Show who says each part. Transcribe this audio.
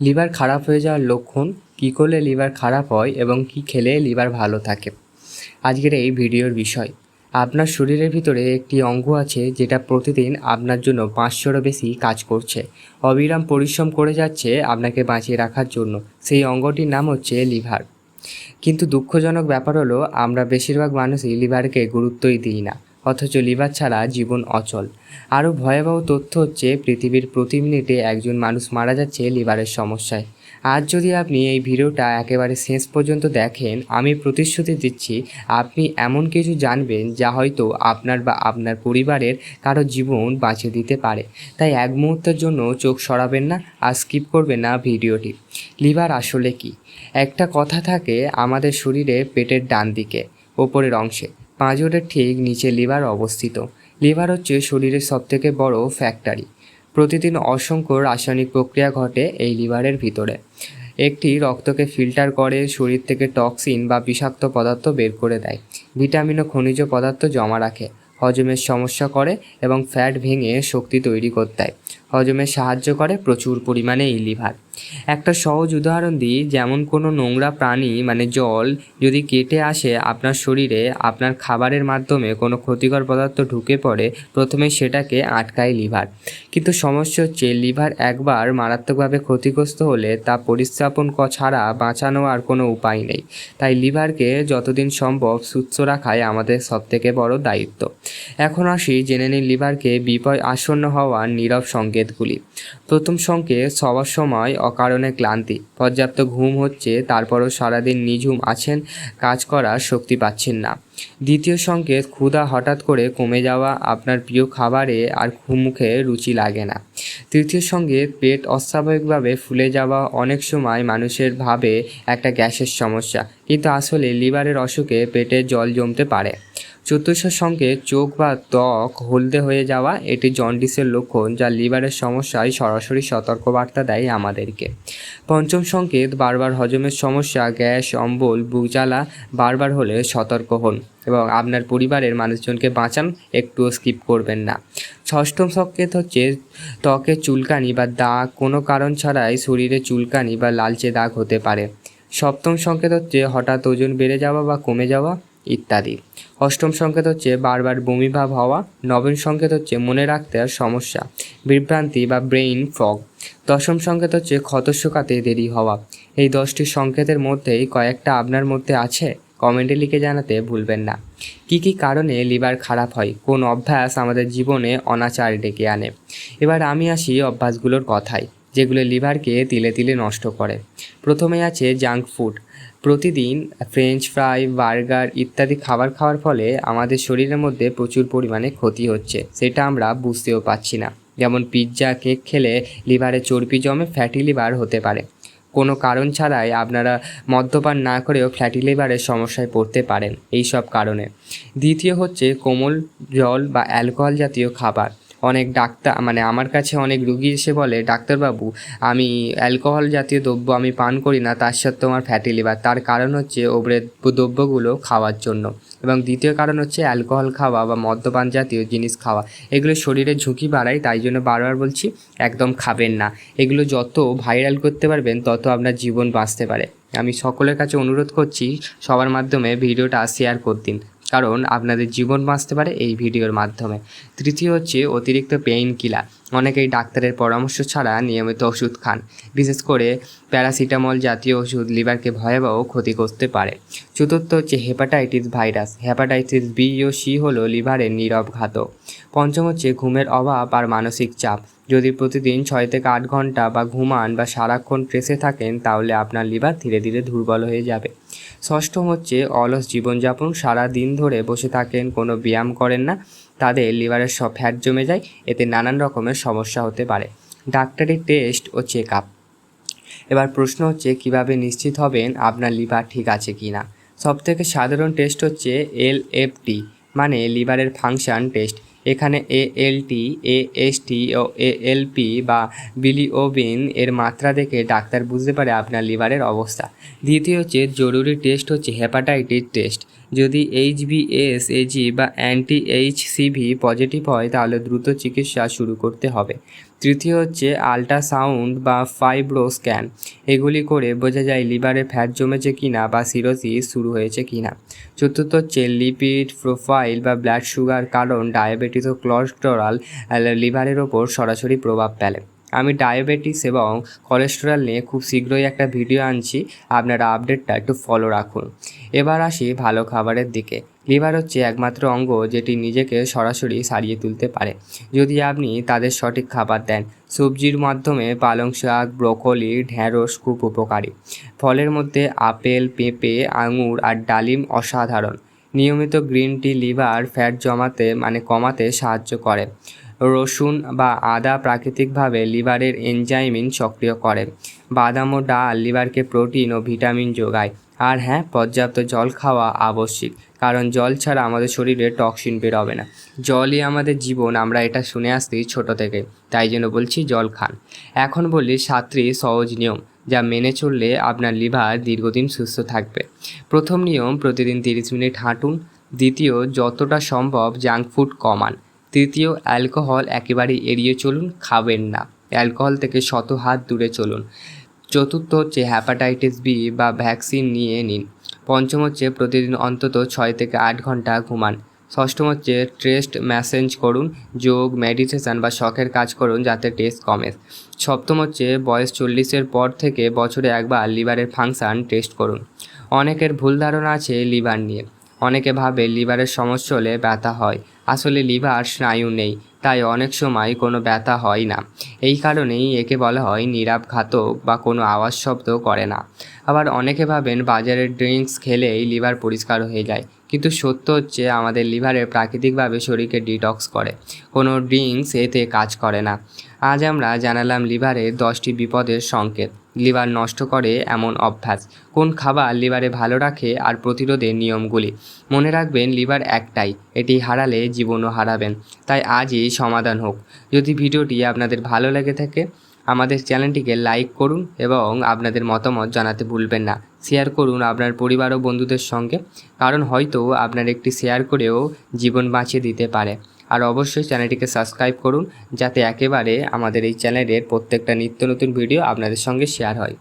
Speaker 1: Liver খারাপ হয়ে যাওয়ার লক্ষণ, কী করলে লিভার খারাপ হয় এবং কী খেলে লিভার ভালো থাকে? আজকের এই ভিডিওর বিষয়। আপনার শরীরের ভিতরে একটি অঙ্গ আছে যেটা প্রতিদিন আপনার জন্য পাঁচশোরও বেশি কাজ করছে। অবিরাম পরিশ্রম করে যাচ্ছে আপনাকে বাঁচিয়ে রাখার জন্য। সেই অঙ্গটির নাম হচ্ছে লিভার। কিন্তু দুঃখজনক ব্যাপার হলো, আমরা বেশিরভাগ মানুষই লিভারকে গুরুত্বই দিই না। অথচ লিভার ছাড়া জীবন অচল। আরও ভয়াবহ তথ্য হচ্ছে, পৃথিবীর প্রতি মিনিটে একজন মানুষ মারা যাচ্ছে লিভারের সমস্যায়। আজ যদি আপনি এই ভিডিওটা একেবারে শেষ পর্যন্ত দেখেন, আমি প্রতিশ্রুতি দিচ্ছি, আপনি এমন কিছু জানবেন যা হয়তো আপনার বা আপনার পরিবারের কারও জীবন বাঁচিয়ে দিতে পারে। তাই এক মুহূর্তের জন্য চোখ সরাবেন না আর স্কিপ করবেন না ভিডিওটি। লিভার আসলে কি? একটা কথা থাকে, আমাদের শরীরে পেটের ডান দিকে ওপরের অংশে। পাঁজরের ঠিক নিচে লিভার অবস্থিত। লিভার হচ্ছে শরীরের সবথেকে বড় ফ্যাক্টরি। প্রতিদিন অসংখ্য রাসায়নিক প্রক্রিয়া ঘটে এই লিভারের ভিতরে। একটি রক্তকে ফিল্টার করে শরীর থেকে টক্সিন বা বিষাক্ত পদার্থ বের করে দেয়। ভিটামিন ও খনিজ পদার্থ জমা রাখে, হজমের সমস্যা করে এবং ফ্যাট ভেঙে শক্তি তৈরি করতে হজমে সাহায্য করে প্রচুর পরিমাণে এই লিভার। একটা সহজ উদাহরণ দিই, যেমন কোনো নোংরা প্রাণী মানে জল, যদি কেটে আসে আপনার শরীরে, আপনার খাবারের মাধ্যমে কোনো ক্ষতিকর পদার্থ ঢুকে পড়ে, প্রথমে সেটাকে আটকায় লিভার। কিন্তু সমস্যা হচ্ছে, লিভার একবার মারাত্মকভাবে ক্ষতিগ্রস্ত হলে তা পরিস্থাপন ছাড়া বাঁচানো আর কোনো উপায় নেই। তাই লিভারকে যতদিন সম্ভব সুস্থ রাখাই আমাদের সবথেকে বড় দায়িত্ব। এখন আসি, জেনে নিই লিভারকে বিপয় আসন্ন হওয়ার নীরব সংকেতগুলি। প্রথম সংকেত, সবার সময় অকারণে ক্লান্তি। পর্যাপ্ত ঘুম হচ্ছে, তারপরও সারাদিন নিঝুম আছেন, কাজ করার শক্তি পাচ্ছেন না। দ্বিতীয় সংকেত, ক্ষুধা হঠাৎ করে কমে যাওয়া আপনার প্রিয় খাবারে আর মুখে রুচি লাগে না। তৃতীয় সংকেত, পেট অস্বাভাবিকভাবে ফুলে যাওয়া অনেক সময় মানুষের ভাবে একটা গ্যাসের সমস্যা। কিন্তু আসলে লিভারের অসুখে পেটে জল জমতে পারে। চতুর্থ সঙ্গে চোখ বা ত্বক হলদে হয়ে যাওয়া এটি জন্ডিসের লক্ষণ যা লিভারের সমস্যায় সরাসরি সতর্কবার্তা দেয় আমাদেরকে। পঞ্চম সংকেত বারবার হজমের সমস্যা, গ্যাস, অম্বল, বুক জ্বালা বারবার হলে সতর্ক হন এবং আপনার পরিবারের মানুষজনকে বাঁচান, একটুও স্কিপ করবেন না। ষষ্ঠম সংকেত হচ্ছে ত্বকে চুলকানি বা দাগ কোনো কারণ ছাড়াই শরীরে চুলকানি বা লালচে দাগ হতে পারে। সপ্তম সংকেত হচ্ছে হঠাৎ ওজন বেড়ে যাওয়া বা কমে যাওয়া। ইত্যাদি। অষ্টম সংকেত হচ্ছে বারবার বমিভাব হওয়া, নবম সংকেত হচ্ছে মনে রাখতে আর সমস্যা, বিভ্রান্তি বা ব্রেইন ফগ। দশম সংকেত হচ্ছে ক্ষত শুকাতে দেরি হওয়া। এই দশটি সংকেতের মধ্যেই কয়েকটা আপনার মধ্যে আছে? কমেন্টে লিখে জানাতে ভুলবেন না। কী কী কারণে লিভার খারাপ হয়? কোন অভ্যাস আমাদের জীবনে অনাচার ডেকে আনে? এবার আমি আসি অভ্যাসগুলোর কথায়, যেগুলো লিভারকে তিলে তিলে নষ্ট করে। প্রথমে আছে জাঙ্ক ফুড। প্রতিদিন ফ্রেঞ্চ ফ্রাই বার্গার ইত্যাদি খাবার খাওয়ার ফলে আমাদের শরীরের মধ্যে প্রচুর পরিমাণে ক্ষতি হচ্ছে। সেটা আমরা বুঝতেও পারছি না। যেমন পিৎজা কেক খেলে লিভারে চর্বি জমে ফ্যাটি লিভার হতে পারে। কোনো কারণ ছাড়াই আপনারা মদ্যপান না করেও ফ্যাটি লিভারের সমস্যায় পড়তে পারেন। এই সব কারণে। দ্বিতীয় হচ্ছে কোমল জল বা অ্যালকোহল জাতীয় খাবার। অনেক ডাক্তার মানে আমার কাছে অনেক রুগী এসে বলে, ডাক্তারবাবু, আমি অ্যালকোহল জাতীয় দ্রব্য আমি পান করি না, তার সত্ত্বেও আমার ফ্যাটি লিভার তার কারণ হচ্ছে ওপরের দ্রব্যগুলো খাওয়ার জন্য। এবং দ্বিতীয় কারণ হচ্ছে অ্যালকোহল খাওয়া বা মদ্যপান জাতীয় জিনিস খাওয়া। এগুলো শরীরে ঝুঁকি বাড়ায়, তাই জন্য বারবার বলছি, একদম খাবেন না। এগুলো যত ভাইরাল করতে পারবেন, তত আপনার জীবন বাঁচতে পারে। আমি সকলের কাছে অনুরোধ করছি, সবার মাধ্যমে ভিডিওটা শেয়ার করে দিন কারণ আপনাদের জীবন বাঁচতে পারে এই ভিডিওর মাধ্যমে। তৃতীয় হচ্ছে অতিরিক্ত পেইন কিলার অনেকেই ডাক্তারের পরামর্শ ছাড়া নিয়মিত ওষুধ খান। বিশেষ করে প্যারাসিটামল জাতীয় ওষুধ লিভারকে ভয়াবহ ক্ষতি করতে পারে। চতুর্থ হচ্ছে হেপাটাইটিস ভাইরাস হেপাটাইটিস বি ও সি হলো লিভারের নীরব ঘাতক। পঞ্চম হচ্ছে ঘুমের অভাব আর মানসিক চাপ। যদি প্রতিদিন ছয় থেকে আট ঘণ্টা বা ঘুমান বা সারাক্ষণ ট্রেসে থাকেন, তাহলে আপনার লিভার ধীরে ধীরে দুর্বল হয়ে যাবে। ষষ্ঠম হচ্ছে অলস জীবনযাপন, সারা দিন ধরে বসে থাকেন, কোনো ব্যায়াম করেন না। তাদের লিভারের সব ফ্যাট জমে যায়, এতে নানান রকমের সমস্যা হতে পারে। ডাক্তারি টেস্ট ও চেক আপ এবার প্রশ্ন হচ্ছে, কীভাবে নিশ্চিত হবেন আপনার লিভার ঠিক আছে কি না সবথেকে সাধারণ টেস্ট হচ্ছে এল এফ টি মানে লিভারের ফাংশন টেস্ট। এখানে এ এল টি A S T O A L P বা বিলিওবিন এর মাত্রা দেখে ডাক্তার বুঝতে পারে আপনার লিভারের অবস্থা। দ্বিতীয় হচ্ছে, জরুরি টেস্ট হচ্ছে হেপাটাইটিস টেস্ট যদি এইচ এস এজি বা anti H C V positive হয়, তাহলে দ্রুত চিকিৎসা শুরু করতে হবে। তৃতীয় হচ্ছে আল্ট্রাসাউন্ড বা ফাইব্রো স্ক্যান এগুলি করে বোঝা যায় লিভারে ফ্যাট জমেছে কিনা বা সিরোসিস শুরু হয়েছে কিনা। চতুর্থ হচ্ছে লিপিড প্রোফাইল বা ব্লাড সুগার কারণ ডায়াবেটিস ও কোলেস্টেরল লিভারের ওপর সরাসরি প্রভাব ফেলে। আমি ডায়াবেটিস এবং কোলেস্টেরল নিয়ে খুব শীঘ্রই একটা ভিডিও আনছি। আপনারা আপডেটটা একটু ফলো রাখুন। এবার আসি ভালো খাবারের দিকে। লিভার হচ্ছে একমাত্র অঙ্গ যেটি নিজেকে সরাসরি সারিয়ে তুলতে পারে। যদি আপনি তাদের সঠিক খাবার দেন, সবজির মাধ্যমে পালং শাক, ব্রোকলি ঢ্যাঁড়স খুব উপকারী। ফলের মধ্যে আপেল, পেঁপে, আঙুর আর ডালিম অসাধারণ। নিয়মিত গ্রিন টি, লিভার, ফ্যাট জমাতে মানে কমাতে সাহায্য করে। রসুন বা আদা প্রাকৃতিকভাবে লিভারের এনজাইমিন সক্রিয় করে। বাদাম ও ডাল লিভারকে প্রোটিন ও ভিটামিন যোগায়। আর হ্যাঁ পর্যাপ্ত জল খাওয়া আবশ্যিক, কারণ জল ছাড়া আমাদের শরীরে টক্সিন বেরোবে না। জলই আমাদের জীবন, আমরা এটা শুনে আসছি ছোট থেকে, তাই জন্য বলছি জল খান। এখন বলি সাতটি সহজ নিয়ম। যা মেনে চললে আপনার লিভার দীর্ঘদিন সুস্থ থাকবে। প্রথম নিয়ম, প্রতিদিন তিরিশ মিনিট হাঁটুন। দ্বিতীয়, যতটা সম্ভব জাঙ্ক ফুড কমান। তৃতীয়, অ্যালকোহল একেবারেই এড়িয়ে চলুন, খাবেন না। অ্যালকোহল থেকে শত হাত দূরে চলুন। চতুর্থ হচ্ছে হ্যাপাটাইটিস বি বা ভ্যাকসিন নিয়ে নিন। পঞ্চম হচ্ছে প্রতিদিন অন্তত ছয় থেকে আট ঘণ্টা ঘুমান। ষষ্ঠম হচ্ছে ট্রেস্ট ম্যাসেজ করুন, যোগ, মেডিটেশন বা শখের কাজ করুন যাতে টেস্ট কমে। সপ্তম হচ্ছে বয়স চল্লিশের পর থেকে বছরে একবার লিভারের ফাংশান টেস্ট করুন। অনেকের ভুল ধারণা আছে লিভার নিয়ে। অনেকে ভাবে লিভারের সমস্যা হলে ব্যথা হয়। আসলে লিভার স্নায়ু নেই, তাই অনেক সময় কোনো ব্যথা হয় না। এই কারণেই একে বলা হয় নিরাপঘাতক বা কোনো আওয়াজ শব্দ করে না। আবার অনেকে ভাবেন বাজারের ড্রিঙ্কস খেলেই লিভার পরিষ্কার হয়ে যায়। কিন্তু সত্য হচ্ছে আমাদের লিভারে প্রাকৃতিকভাবে শরীরকে ডিটক্স করে। কোনো ড্রিঙ্কস এতে কাজ করে না। আজ আমরা জানালাম লিভারের দশটি বিপদের সংকেত। লিভার নষ্ট করে এমন অভ্যাস। কোন খাবার লিভারে ভালো রাখে আর প্রতিরোধের নিয়মগুলি। মনে রাখবেন লিভার একটাই, এটি হারালে জীবনও হারাবেন। তাই আজই সমাধান হোক। যদি ভিডিওটি আপনাদের ভালো লেগে থাকে, আমাদের চ্যানেলটিকে লাইক করুন এবং আপনাদের মতামত জানাতে ভুলবেন না। শেয়ার করুন আপনার পরিবার ও বন্ধুদের সঙ্গে, কারণ হয়তো আপনার একটি শেয়ার করেও জীবন বাঁচিয়ে দিতে পারে। আর অবশ্যই চ্যানেলটিকে সাবস্ক্রাইব করুন, যাতে একেবারে আমাদের এই চ্যানেলের প্রত্যেকটা নিত্য নতুন ভিডিও আপনাদের সঙ্গে শেয়ার হয়।